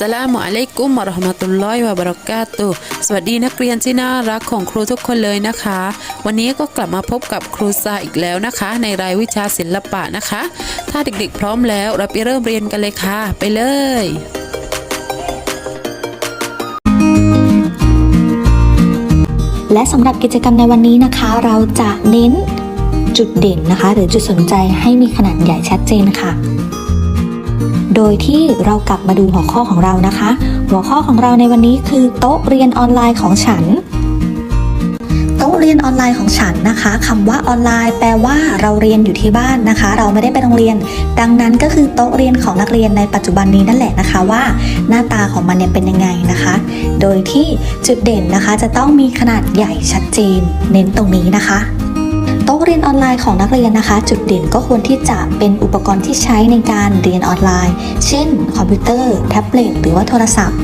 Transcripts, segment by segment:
สลามุอะลัยกุมวะเราะห์มะตุลลอฮิวะบะเราะกาตุสวัสดีนักเรียนที่น่ารักของครูทุกคนเลยนะคะ วันนี้ก็กลับมาพบกับครูซาอีกแล้วนะคะ ในรายวิชาศิลปะนะคะ ถ้าเด็กๆ พร้อมแล้วเราไปเริ่มเรียนกันเลยค่ะ ไปเลยและสำหรับกิจกรรมในวันนี้นะคะ เราจะเน้นจุดเด่นนะคะ หรือจุดสนใจให้มีขนาดใหญ่ชัดเจนค่ะ โดยที่เรากลับมาดูหัวข้อของเรานะคะ หัวข้อของเราในวันนี้คือโต๊ะเรียนออนไลน์ของฉัน โต๊ะเรียนออนไลน์ของฉันนะคะคำว่าออนไลน์ แปลว่าเราเรียนอยู่ที่บ้านนะคะ เราไม่ได้ไปโรงเรียน ดังนั้นก็คือโต๊ะเรียนของนักเรียนในปัจจุบันนี้นั่นแหละนะคะว่า หน้าตาของมันเนี่ยเป็นยังไงนะคะ โดยที่จุดเด่นนะคะจะต้องมีขนาดใหญ่ชัดเจน เน้นตรงนี้นะคะ โต๊ะเรียนออนไลน์ของนักเรียนนะคะ จุดเด่นก็ควรที่จะเป็นอุปกรณ์ที่ใช้ในการเรียนออนไลน์ เช่น คอมพิวเตอร์ แท็บเล็ตหรือว่าโทรศัพท์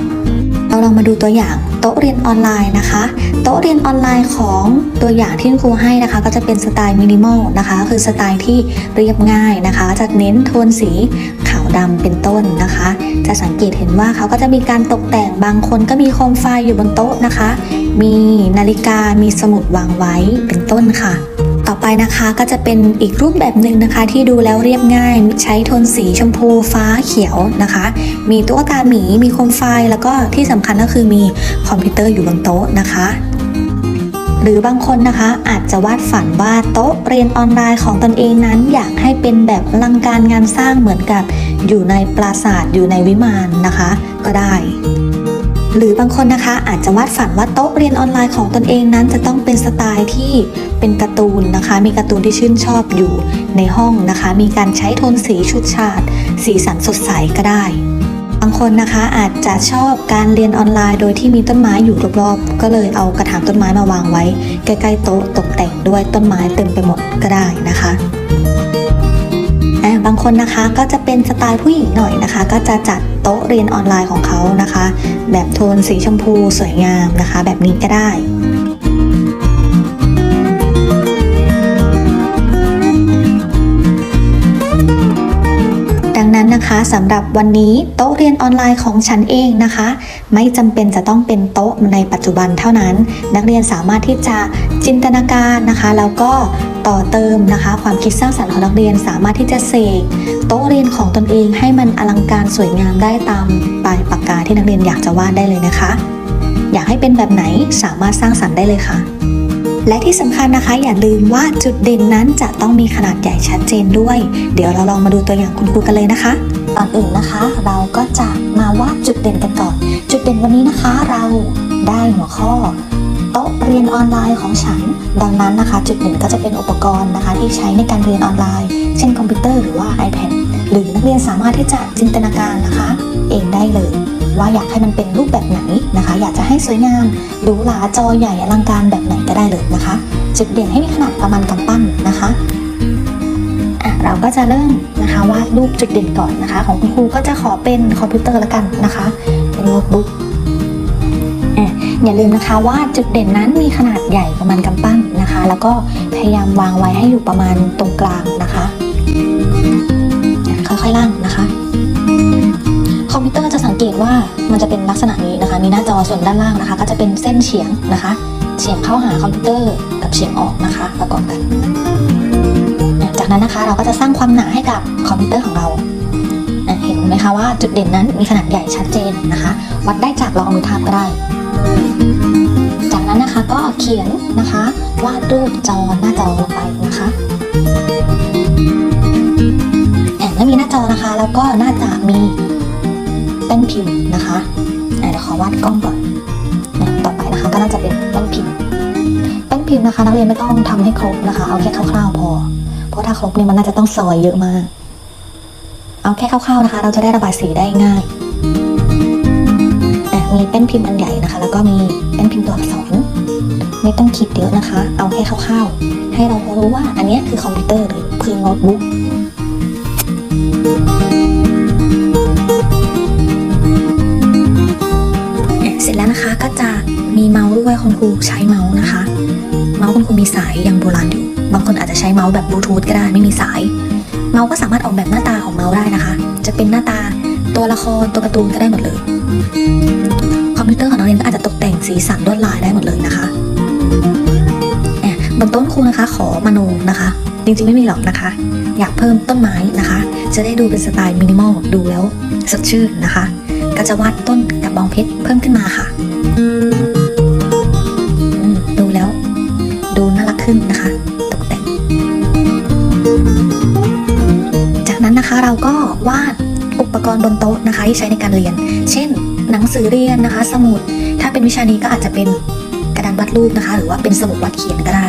เราลองมาดูตัวอย่างโต๊ะเรียนออนไลน์นะคะ โต๊ะเรียนออนไลน์ของตัวอย่างที่ครูให้นะคะ ก็จะเป็นสไตล์มินิมอลนะคะ คือสไตล์ที่เรียบง่ายนะคะ จะเน้นโทนสีขาวดำเป็นต้นนะคะ จะสังเกตเห็นว่าเขาก็จะมีการตกแต่งบางคนก็มีโคมไฟอยู่บนโต๊ะนะคะ มีนาฬิกามีสมุดวางไว้เป็นต้นค่ะ ต่อไปนะคะก็จะเป็นอีกรูปแบบหนึ่งนะคะ ที่ดูแล้วเรียบง่าย ใช้โทนสีชมพูฟ้าเขียวนะคะ มีตุ๊กตาหมีมีโคมไฟแล้วก็ที่สำคัญก็คือมีคอมพิวเตอร์อยู่บนโต๊ะนะคะหรือบางคนนะคะอาจจะวาดฝันว่าโต๊ะเรียนออนไลน์ของตนเองนั้น อยากให้เป็นแบบอลังการงานสร้างเหมือนกับอยู่ในปราสาทอยู่ในวิมานนะคะ ก็ได้ หรือบางคนนะคะอาจจะวาดฝันว่าโต๊ะเรียนออนไลน์ของตนเองนั้น จะต้องเป็นสไตล์ที่เป็นการ์ตูนนะคะ มีการ์ตูนที่ชื่นชอบอยู่ในห้องนะคะ มีการใช้โทนสีชุดฉาดสีสันสดใสก็ได้ บางคนนะคะอาจจะชอบการเรียนออนไลน์ โดยที่มีต้นไม้อยู่รอบๆก็เลยเอากระถางต้นไม้มาวางไว้ ใกล้ๆโต๊ะตกแต่งด้วยต้นไม้เต็มไปหมดก็ได้นะคะ คนนะคะก็จะเป็นสไตล์ผู้หญิงหน่อยนะคะ ก็จะจัดโต๊ะเรียนออนไลน์ของเขานะคะ แบบโทนสีชมพูสวยงามนะคะ แบบนี้ก็ได้ดังนั้นนะคะสำหรับวันนี้โต๊ะเรียนออนไลน์ของฉันเองนะคะ ไม่จำเป็นจะต้องเป็นโต๊ะในปัจจุบันเท่านั้น นักเรียนสามารถที่จะจินตนาการนะคะ แล้วก็ ต่อเติมนะคะ ความคิดสร้างสรรค์ของนักเรียนสามารถที่จะเสกโต๊ะเรียนของตนเองให้มันอลังการสวยงามได้ตามปลายปากกาที่นักเรียนอยากจะวาดได้เลยนะคะ อยากให้เป็นแบบไหนสามารถสร้างสรรค์ได้เลยค่ะ และที่สำคัญนะคะ อย่าลืมว่าจุดเด่นนั้นจะต้องมีขนาดใหญ่ชัดเจนด้วย เดี๋ยวเราลองมาดูตัวอย่างคุณครูกันเลยนะคะก่อนอื่นนะคะ เราก็จะมาวาดจุดเด่นกันก่อน จุดเด่นวันนี้นะคะเรา ได้หัวข้อ โต๊ะเรียนออนไลน์ของฉัน ดังนั้นนะคะ จุดเด่นก็จะเป็นอุปกรณ์นะคะที่ใช้ในการเรียนออนไลน์ เช่นคอมพิวเตอร์หรือว่า iPad หรือนักเรียนสามารถที่จะจินตนาการนะคะ เองได้เลย ว่าอยากให้มันเป็นรูปแบบไหนนะคะ อยากจะให้สวยงามหรูหราจอใหญ่อลังการแบบไหนก็ได้เลยนะคะ จุดเด่นให้มีขนาดประมาณกำปั้นนะคะอะเราก็จะเริ่มนะคะวาดรูปจุดเด่นก่อนนะคะ ของคุณครูก็จะขอเป็นคอมพิวเตอร์ละกันนะคะเป็นโน้ตบุ๊ก อย่าลืมนะคะว่าจุดเด่นนั้นมีขนาดใหญ่ประมาณกำปั้นนะคะ แล้วก็พยายามวางไว้ให้อยู่ประมาณตรงกลางนะคะอะค่อยๆล่างนะคะ คอมพิวเตอร์จะสังเกตว่ามันจะเป็นลักษณะนี้นะคะ มีหน้าจอส่วนด้านล่างนะคะ ก็จะเป็นเส้นเฉียงนะคะ เฉียงเข้าหาคอมพิวเตอร์กับเฉียงออกนะคะประกอบกันจากนั้นนะคะเราก็จะสร้างความหนาให้กับคอมพิวเตอร์ของเราเห็นไหมคะว่าจุดเด่นนั้นมีขนาดใหญ่ชัดเจนนะคะ วัดได้จากลองเอามือทาบก็ได้ จากนั้นนะคะก็เขียนนะคะวาดรูปจอหน้าจอลงไปนะคะแอะแล้วมีหน้าจอนะคะ แล้วก็น่าจะมีแป้นพิมพ์นะคะเดี๋ยวขอวาดกล้องก่อนต่อไปนะคะก็น่าจะเป็นแป้นพิมพ์แป้นพิมพ์นะคะนักเรียนไม่ต้องทำให้ครบนะคะ เอาแค่คร่าวๆพอ เพราะถ้าครบเนี่ยมันน่าจะต้องซอยเยอะมาก เอาแค่คร่าวๆนะคะ เราจะได้ระบายสีได้ง่าย มีแป้นพิมพ์อันใหญ่นะคะ แล้วก็มีแป้นพิมพ์ตัวอักษร ไม่ต้องคิดเยอะนะคะ เอาแค่คร่าวๆ ให้เรารู้ว่าอันนี้คือคอมพิวเตอร์หรือคือโน้ตบุ๊กเสร็จแล้วนะคะก็จะมีเมาส์ด้วยคุณครูใช้เมาส์นะคะ เมาส์คุณครูมีสายยังโบราณอยู่ บางคนอาจจะใช้เมาส์แบบบลูทูธก็ได้ไม่มีสาย เมาส์ก็สามารถออกแบบหน้าตาของเมาส์ได้นะคะ จะเป็นหน้าตา ตัวละครตัวการ์ตูนก็ได้หมดเลย คอมพิวเตอร์ของนักเรียนก็อาจจะตกแต่งสีสันลวดลายได้หมดเลยนะคะแอบนต้นครูนะคะ ขอมโนนะคะ จริงๆไม่มีหรอกนะคะ อยากเพิ่มต้นไม้นะคะ จะได้ดูเป็นสไตล์มินิมอลดูแล้วสดชื่นนะคะ ก็จะวาดต้นกับบองเพชรเพิ่มขึ้นมาค่ะดูแล้ว ดูน่ารักขึ้นนะคะ ตกแต่ง จากนั้นนะคะเราก็วาด ปกรณ์บนโต๊ะนะคะที่ใช้ในการเรียน เช่น หนังสือเรียนนะคะ สมุด ถ้าเป็นวิชานี้ก็อาจจะเป็นกระดานวาดรูปนะคะ หรือว่าเป็นสมุดวาดเขียนก็ได้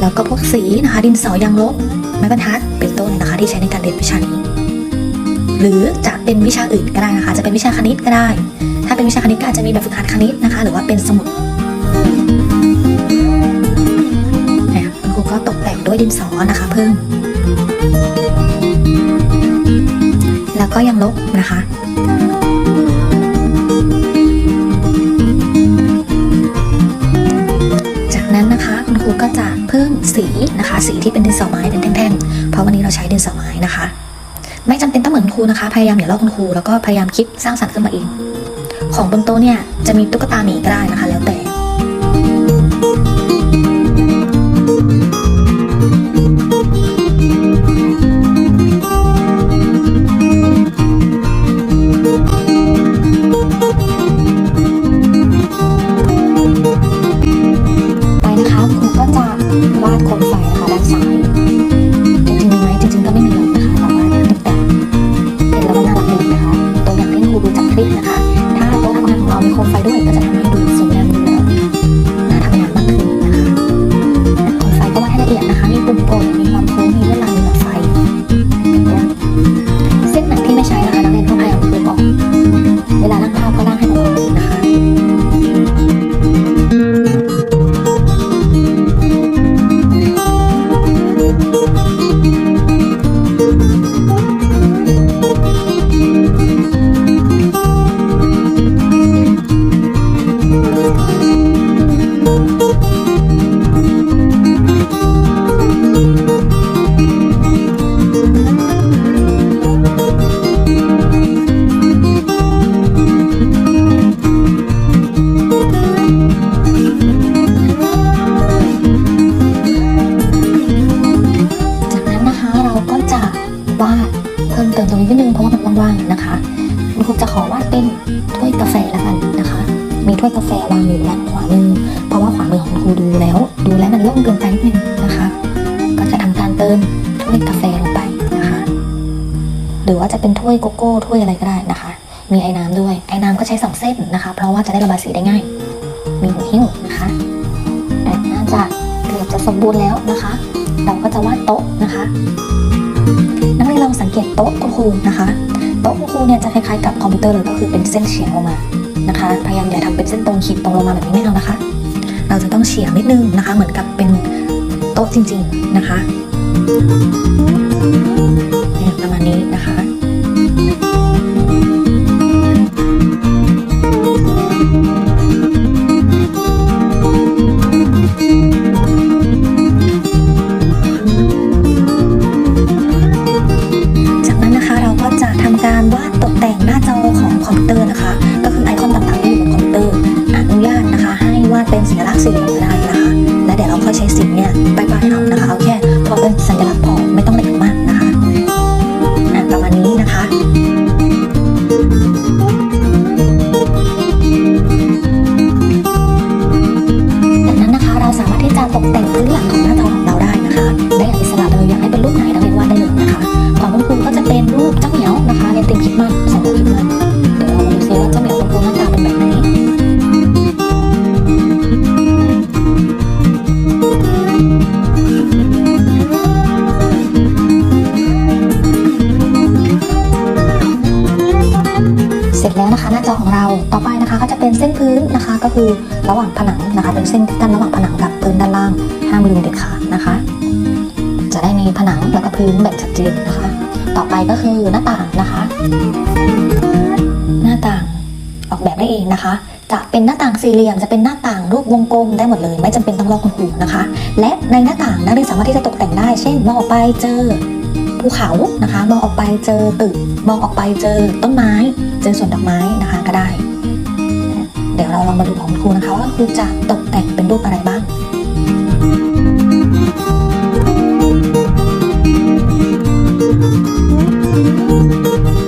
แล้วก็พวกสีนะคะ ดินสอยางลบ ไม้บรรทัด เป็นต้นนะคะ ที่ใช้ในการเรียนวิชานี้ หรือจะเป็นวิชาอื่นก็ได้นะคะ จะเป็นวิชาคณิตก็ได้ ถ้าเป็นวิชาคณิตก็อาจจะมีแบบฝึกหัดคณิตนะคะ หรือว่าเป็นสมุดนี่ยคุณครูก็ตกแต่งด้วยดินสอนะคะ เพิ่ม แล้วก็ยังลบนะคะ จากนั้นนะคะคุณครูก็จะเพิ่มสีนะคะ สีที่เป็นดินสอไม้เป็นแท่งๆเพราะวันนี้เราใช้ดินสอไม้นะคะ ไม่จำเป็นต้องเหมือนคุณครูนะคะ พยายามอย่าลอกคุณครูแล้วก็พยายามคิดสร้างสรรค์ขึ้นมาเอง ของบนโต๊ะเนี่ยจะมีตุ๊กตาหมีก็ได้นะคะ แล้วแต่างขวามือ เพราะว่าขวามือของคุณครูดูแล้ว ดูแล้วมันโล่งเกินไปนิดนึงนะคะ ก็จะทำการเติมถ้วยกาแฟลงไปนะคะ หรือว่าจะเป็นถ้วยโกโก้ถ้วยอะไรก็ได้นะคะ มีไอ้น้ำด้วย ไอ้น้ำก็ใช้สองเส้นนะคะ เพราะว่าจะได้ระบายสีได้ง่าย มีหัวหิ้วนะคะอะน่าจะเกือบจะสมบูรณ์แล้วนะคะ เราก็จะวาดโต๊ะนะคะนักเรียนลองสังเกตโต๊ะคุณครูนะคะ โต๊ะคุณครูเนี่ยจะคล้ายๆกับคอมพิวเตอร์เลยก็คือเป็นเส้นเฉียงลงมา นะคะ พยายามอย่าทำเป็นเส้นตรงขีดตรงลงมาแบบนี้ไม่เอานะคะ เราจะต้องเฉียงนิดนึงนะคะ เหมือนกับเป็นโต๊ะจริง ๆนะคะประมาณนี้นะคะจากนั้นนะคะเราก็จะทำการวาด ลังของหน้าจอของเราได้นะคะ ได้อย่างอิสระเลยอยากให้เป็นรูปไหนเรา ก็คือระหว่างผนังนะคะ เป็นเส้นที่กั้นระหว่างผนังกับพื้นด้านล่างห้ามลืมเด็ดขาดนะคะ จะได้มีผนังแล้วก็พื้นแบบชัดเจนนะคะ ต่อไปก็คือหน้าต่างนะคะ หน้าต่างออกแบบได้เองนะคะ จะเป็นหน้าต่างสี่เหลี่ยมจะเป็นหน้าต่างรูปวงกลมได้หมดเลย ไม่จำเป็นต้องลอกคุณครูนะคะ และในหน้าต่างนักเรียนสามารถที่จะตกแต่งได้ เช่นมองออกไปเจอภูเขานะคะ มองออกไปเจอตึก มองออกไปเจอต้นไม้ เจอสวนดอกไม้นะคะก็ได้ เดี๋ยวเราลองมาดูของครูนะคะว่าครูจะตกแต่งเป็นรูปอะไรบ้างเ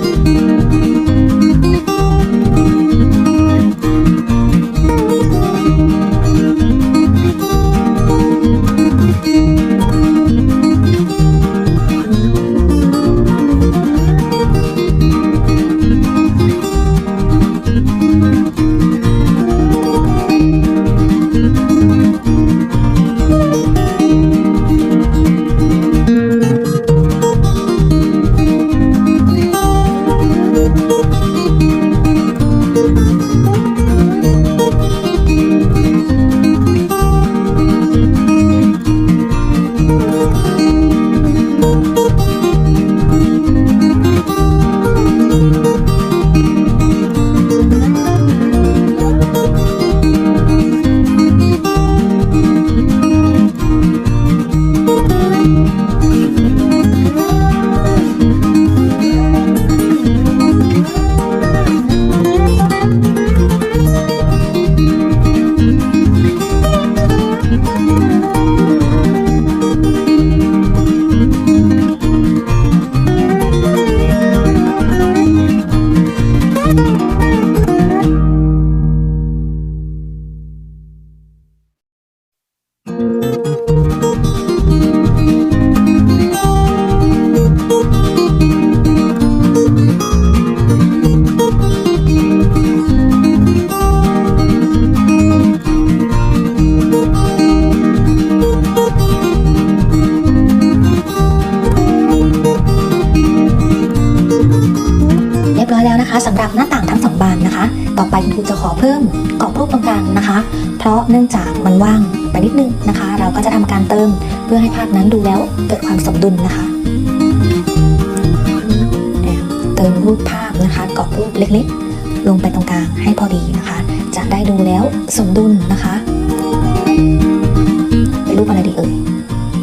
พื่อให้ภาพนั้นดูแล้วเกิดความสมดุลนะคะ เติมรูปภาพนะคะกรอบรูปเล็กๆ ลงไปตรงกลางให้พอดีนะคะ จะได้ดูแล้วสมดุลนะคะเป็นรูปอะไรดีเอ่ย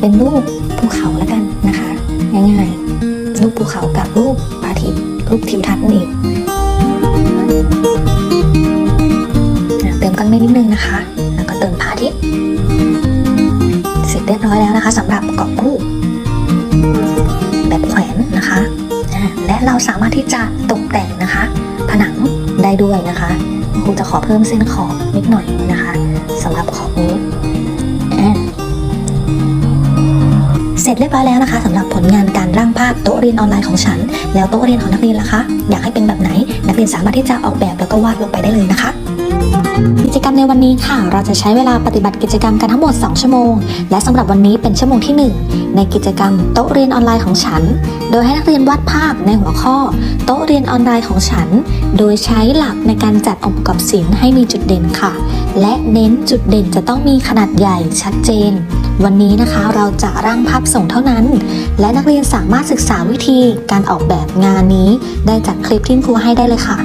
เป็นรูปภูเขาแล้วกันนะคะ ง่ายๆ รูปภูเขากับรูปอาทิตย์รูปทิวทัศน์นั่นเองเติมก้อนเมฆนิดนึงนะคะ เรียบร้อยแล้วนะคะสำหรับกรอบรูปแบบแขวนนะคะอะและเราสามารถที่จะตกแต่งนะคะ ผนังได้ด้วยนะคะครูจะขอเพิ่มเส้นขอบนิดหน่อยนะคะสำหรับขอบนี้ สร็จเรียบร้อยแล้วนะคะสำหรับผลงานการร่างภาพโต๊ะเรียนออนไลน์ของฉัน แล้วโต๊ะเรียนของนักเรียนล่ะคะ อยากให้เป็นแบบไหน นักเรียนสามารถที่จะออกแบบแล้วก็วาดลงไปได้เลยนะคะกิจกรรมในวันนี้ค่ะ เราจะใช้เวลาปฏิบัติกิจกรรมกันทั้งหมด 2 ชั่วโมง และสำหรับวันนี้เป็นชั่วโมงที่ 1 ในกิจกรรมโต๊ะเรียนออนไลน์ของฉัน โดยให้นักเรียนวาดภาพในหัวข้อ โต๊ะเรียนออนไลน์ของฉัน โดยใช้หลักในการจัดองค์ประกอบศิลป์ให้มีจุดเด่นค่ะ และเน้นจุดเด่นจะต้องมีขนาดใหญ่ชัดเจน วันนี้นะคะเราจะร่างภาพส่งเท่านั้น และนักเรียนสามารถศึกษาวิธีการออกแบบงานนี้ ได้จากคลิปที่ครูให้ได้เลยค่ะ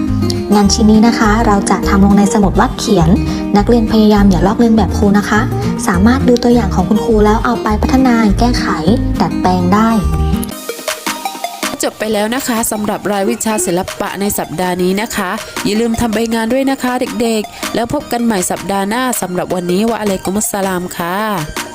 งานชิ้นนี้นะคะ เราจะทำลงในสมุดวาดเขียน นักเรียนพยายามอย่าลอกเลียนแบบครูนะคะ สามารถดูตัวอย่างของคุณครูแล้วเอาไปพัฒนาแก้ไข ดัดแปลงได้ จบไปแล้วนะคะสำหรับรายวิชาศิลปะในสัปดาห์นี้นะคะ อย่าลืมทำใบงานด้วยนะคะเด็กๆ แล้วพบกันใหม่สัปดาห์หน้าสำหรับวันนี้วะอะลัยกุมุสสลามค่ะ